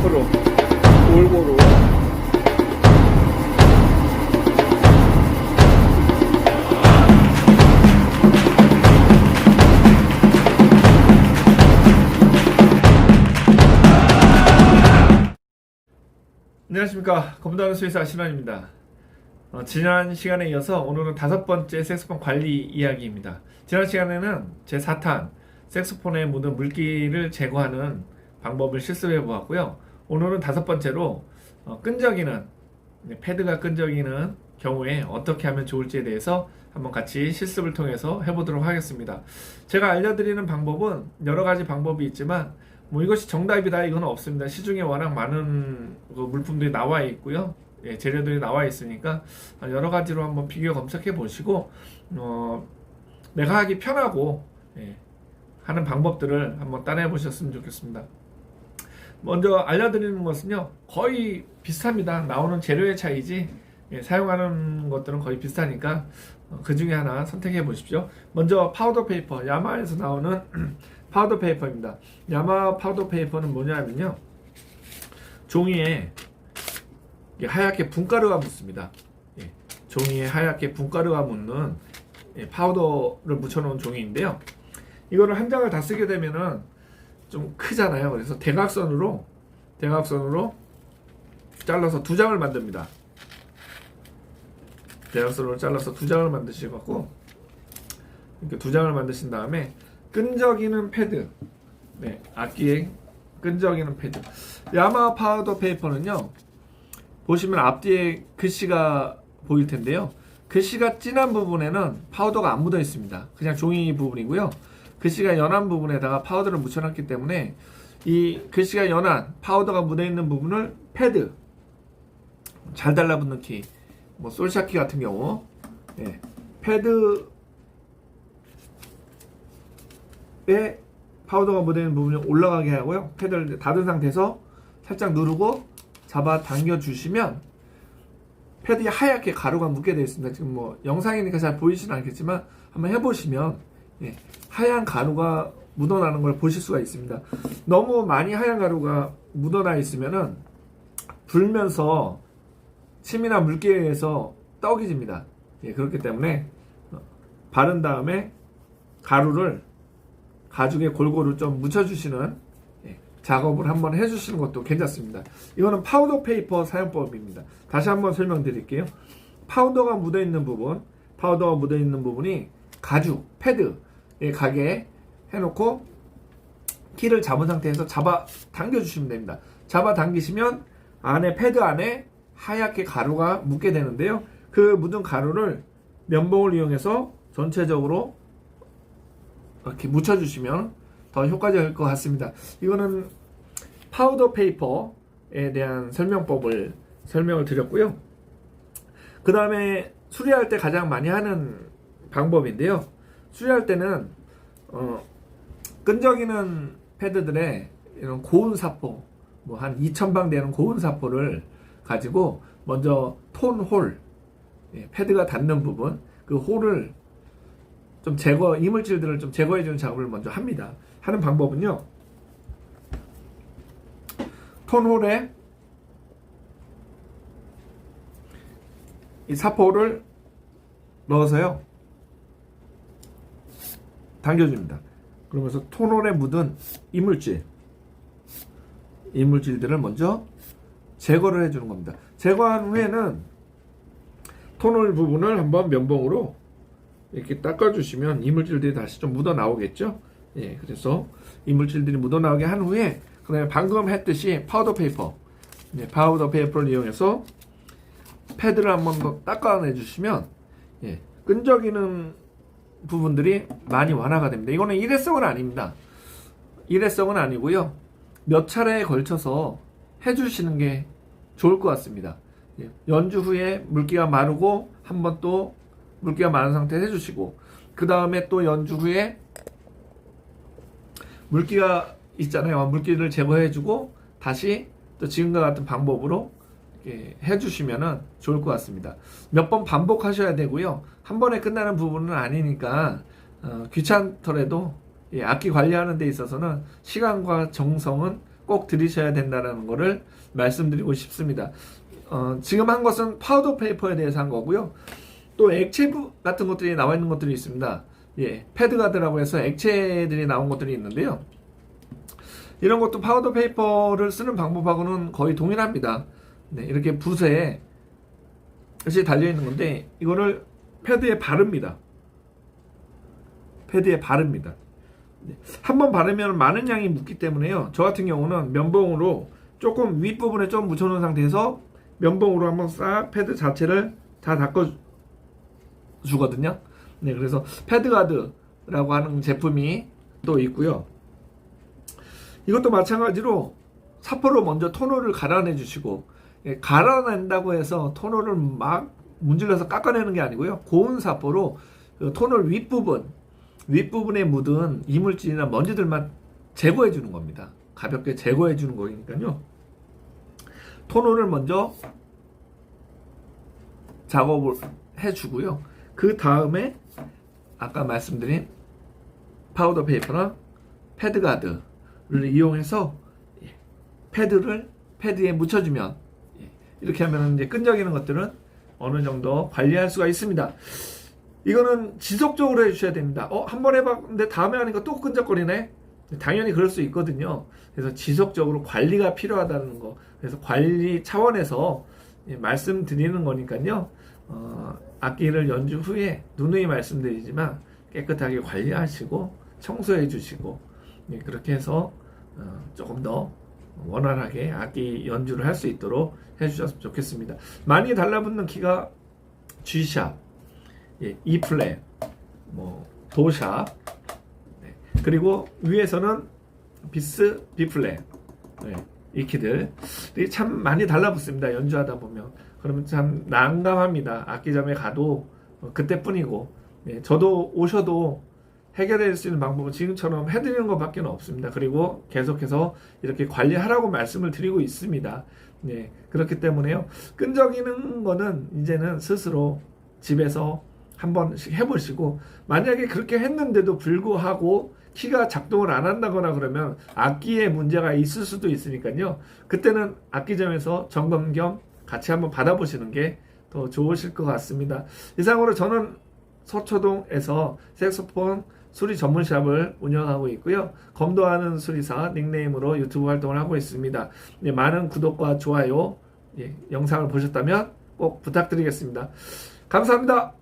앞으로 골고루 안녕하십니까 검다는 수의사 신원입니다. 어, 지난 시간에 이어서 오늘은 다섯 번째 색소폰 관리 이야기입니다. 지난 시간에는 제 4탄 색소폰에 묻은 물기를 제거하는 방법을 실습해 보았고요. 오늘은 다섯 번째로 어, 끈적이는 네, 패드가 끈적이는 경우에 어떻게 하면 좋을지에 대해서 한번 같이 실습을 통해서 해보도록 하겠습니다. 제가 알려드리는 방법은 여러 가지 방법이 있지만 뭐 이것이 정답이다 이건 없습니다. 시중에 워낙 많은 그 물품들이 나와 있고요. 예, 재료들이 나와 있으니까 여러 가지로 한번 비교 검색해 보시고 어, 내가 하기 편하고 예, 하는 방법들을 한번 따라해 보셨으면 좋겠습니다. 먼저 알려드리는 것은요 거의 비슷합니다. 나오는 재료의 차이지 예, 사용하는 것들은 거의 비슷하니까 어, 그 중에 하나 선택해 보십시오. 먼저 파우더 페이퍼 야마에서 나오는 파우더 페이퍼입니다. 야마 파우더 페이퍼는 뭐냐면요 종이에 하얗게 분가루가 묻습니다. 예, 종이에 하얗게 분가루가 묻는 예, 파우더를 묻혀놓은 종이인데요. 이거를 한 장을 다 쓰게 되면은 좀 크잖아요. 그래서 대각선으로 대각선으로 잘라서 두 장을 만듭니다. 대각선으로 잘라서 두 장을 만드시고 이렇게 두 장을 만드신 다음에 끈적이는 패드, 네, 악기에 끈적이는 패드. 야마 파우더 페이퍼는요. 보시면 앞뒤에 글씨가 보일 텐데요. 글씨가 진한 부분에는 파우더가 안 묻어 있습니다. 그냥 종이 부분이고요. 글씨가 연한 부분에다가 파우더를 묻혀놨기 때문에 이 글씨가 연한 파우더가 묻어 있는 부분을 패드 잘 달라붙는 키, 뭐 솔샤키 같은 경우 예, 패드에 파우더가 묻어 있는 부분이 올라가게 하고요. 패드를 닫은 상태에서 살짝 누르고 잡아 당겨 주시면 패드에 하얗게 가루가 묻게 되어 있습니다. 지금 뭐 영상이니까 잘 보이지는 않겠지만 한번 해보시면 예, 하얀 가루가 묻어나는 걸 보실 수가 있습니다. 너무 많이 하얀 가루가 묻어나 있으면은 불면서 침이나 물기에 의해서 떡이 집니다. 예, 그렇기 때문에 어, 바른 다음에 가루를 가죽에 골고루 좀 묻혀주시는 예, 작업을 한번 해주시는 것도 괜찮습니다. 이거는 파우더 페이퍼 사용법입니다. 다시 한번 설명드릴게요. 파우더가 묻어있는 부분, 파우더가 묻어있는 부분이 가죽, 패드에 가게 해놓고 키를 잡은 상태에서 잡아 당겨주시면 됩니다. 잡아 당기시면 안에 패드 안에 하얗게 가루가 묻게 되는데요. 그 묻은 가루를 면봉을 이용해서 전체적으로 이렇게 묻혀주시면 더 효과적일 것 같습니다. 이거는 파우더 페이퍼에 대한 설명법을 설명을 드렸고요. 그 다음에 수리할 때 가장 많이 하는 방법인데요. 수리할 때는 어, 끈적이는 패드들의 이런 고운 사포, 뭐 한 2,000방 되는 고운 사포를 가지고 먼저 톤 홀, 예, 패드가 닿는 부분, 그 홀을 좀 제거, 이물질들을 좀 제거해주는 작업을 먼저 합니다. 하는 방법은요, 톤 홀에 이 사포를 넣어서요, 당겨줍니다. 그러면서 톤홀에 묻은 이물질, 이물질들을 먼저 제거를 해주는 겁니다. 제거한 후에는 톤홀 부분을 한번 면봉으로 이렇게 닦아주시면 이물질들이 다시 좀 묻어 나오겠죠. 예, 그래서 이물질들이 묻어 나오게 한 후에 그다음에 방금 했듯이 파우더 페이퍼, 예, 파우더 페이퍼를 이용해서 패드를 한번 더 닦아내 주시면 예, 끈적이는 부분들이 많이 완화가 됩니다. 이거는 일회성은 아닙니다. 일회성은 아니고요. 몇 차례에 걸쳐서 해주시는 게 좋을 것 같습니다. 예, 연주 후에 물기가 마르고 한 번 또 물기가 마른 상태에 해주시고 그 다음에 또 연주 후에 물기가 있잖아요. 물기를 제거해주고 다시 또 지금과 같은 방법으로 해주시면은 좋을 것 같습니다. 몇 번 반복하셔야 되고요. 한 번에 끝나는 부분은 아니니까 어, 귀찮더라도 예, 악기 관리하는 데 있어서는 시간과 정성은 꼭 들이셔야 된다는 것을 말씀드리고 싶습니다. 어, 지금 한 것은 파우더 페이퍼에 대해서 한 거고요. 또 액체 같은 것들이 나와 있는 것들이 있습니다. 예, 패드가드라고 해서 액체들이 나온 것들이 있는데요. 이런 것도 파우더 페이퍼를 쓰는 방법하고는 거의 동일합니다. 네, 이렇게 붓에 이렇게 달려 있는 건데 이거를 패드에 바릅니다. 패드에 바릅니다. 네, 한번 바르면 많은 양이 묻기 때문에요. 저 같은 경우는 면봉으로 조금 윗부분에 좀 묻혀놓은 상태에서 면봉으로 한번 싹 패드 자체를 다 닦아 주거든요. 네, 그래서 패드가드라고 하는 제품이 또 있고요. 이것도 마찬가지로 사포로 먼저 토너를 갈아내 주시고 예, 갈아낸다고 해서 토너를 막 문질러서 깎아내는 게 아니고요. 고운 사포로 그 토너 윗부분 윗부분에 묻은 이물질이나 먼지들만 제거해 주는 겁니다. 가볍게 제거해 주는 거니까요. 토너를 먼저 작업을 해 주고요. 그 다음에 아까 말씀드린 파우더 페이퍼나 패드 가드를 이용해서 예, 패드를 패드에 묻혀주면 예, 이렇게 하면 이제 끈적이는 것들은 어느 정도 관리할 수가 있습니다. 이거는 지속적으로 해주셔야 됩니다. 어, 한 번 해봤는데 다음에 하니까 또 끈적거리네? 당연히 그럴 수 있거든요. 그래서 지속적으로 관리가 필요하다는 거. 그래서 관리 차원에서 예, 말씀드리는 거니까요. 어, 악기를 연주 후에 누누이 말씀드리지만 깨끗하게 관리하시고 청소해 주시고 예, 그렇게 해서 어, 조금 더 원활하게 악기 연주를 할 수 있도록 해주셨으면 좋겠습니다. 많이 달라붙는 키가 G샵, 예, E 플랫, 뭐 도샵, 네. 그리고 위에서는 비스, B 플랫, 네. 이 키들 참 많이 달라붙습니다. 연주하다 보면 그러면 참 난감합니다. 악기점에 가도 어, 그때뿐이고 예, 저도 오셔도 해결할 수 있는 방법은 지금처럼 해드리는 것밖에 없습니다. 그리고 계속해서 이렇게 관리하라고 말씀을 드리고 있습니다. 네, 그렇기 때문에요. 끈적이는 거는 이제는 스스로 집에서 한 번씩 해보시고 만약에 그렇게 했는데도 불구하고 키가 작동을 안 한다거나 그러면 악기에 문제가 있을 수도 있으니까요. 그때는 악기점에서 점검 겸 같이 한번 받아보시는 게 더 좋으실 것 같습니다. 이상으로 저는 서초동에서 색소폰 수리 전문샵을 운영하고 있고요. 검도하는 수리사 닉네임으로 유튜브 활동을 하고 있습니다. 네, 많은 구독과 좋아요 예, 영상을 보셨다면 꼭 부탁드리겠습니다. 감사합니다.